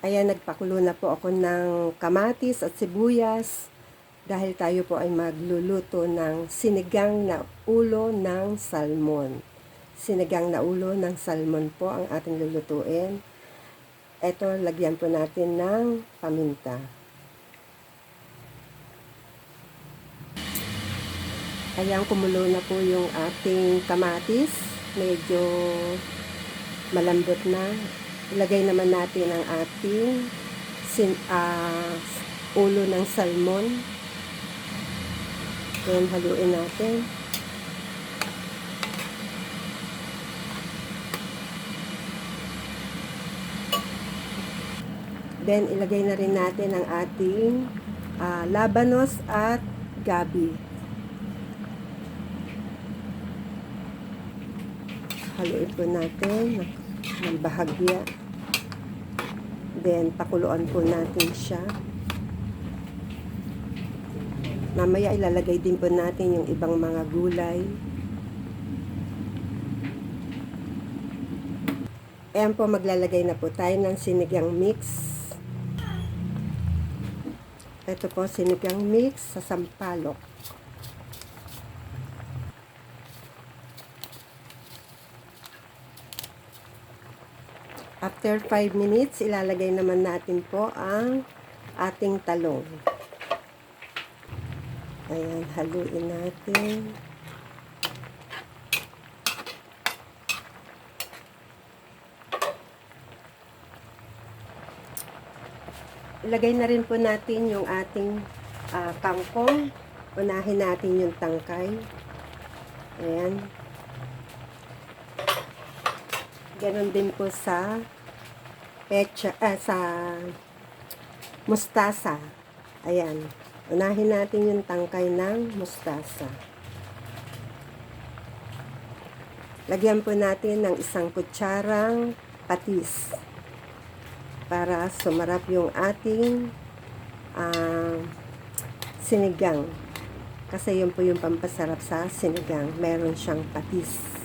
Ayan, nagpakulo na po ako ng kamatis at sibuyas dahil tayo po ay magluluto ng sinigang na ulo ng salmon. Sinigang na ulo ng salmon po ang ating lulutuin. Ito, lagyan po natin ng paminta. Ayan, kumulo na po yung ating kamatis. Medyo malambot na. Ilagay naman natin ang ating sin, ah, ulo ng salmon. Ayan, haluin natin. Then, ilagay na rin natin ang ating ah, labanos at gabi. Haluin po natin ng bahagya. Then, pakuluan po natin siya. Mamaya ilalagay din po natin yung ibang mga gulay. Ayan po, maglalagay na po tayo ng sinigang mix. Ito po, sinigang mix sa sampalok. After 5 minutes, ilalagay naman natin po ang ating talong. Ayan, haluin natin. Ilagay na rin po natin yung ating ah, kangkong. Unahin natin yung tangkay. Ayan. Ganon din po sa pecha, ah, sa mustasa. Ayan. Unahin natin yung tangkay ng mustasa. Lagyan po natin ng isang kutsarang patis para sumarap yung ating ah, sinigang. Kasi yun po yung pampasarap sa sinigang. Meron siyang patis.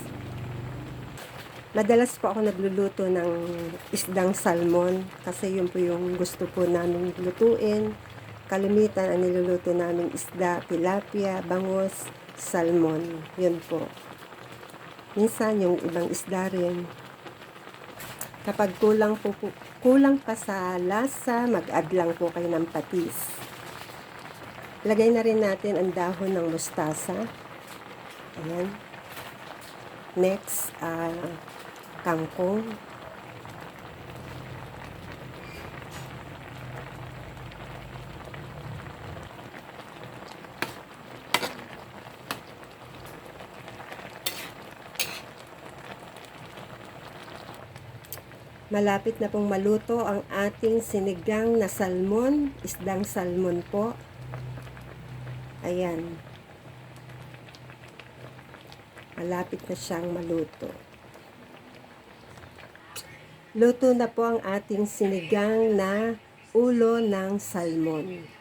Madalas po ako nagluluto ng isdang salmon kasi yun po yung gusto po namin lutuin. Kalimitan ang niluluto namin isda, tilapia, bangus, salmon. Yun po. Minsan yung ibang isda rin. Kapag kulang po, kulang pa sa lasa, mag-add lang po kayo ng patis. Lagay na rin natin ang dahon ng mustasa. Ayan. Next, ah, kangkong. Malapit na pong maluto ang ating sinigang na salmon, isdang salmon po. Ayan. Malapit na siyang maluto. Luto na po ang ating sinigang na ulo ng salmon.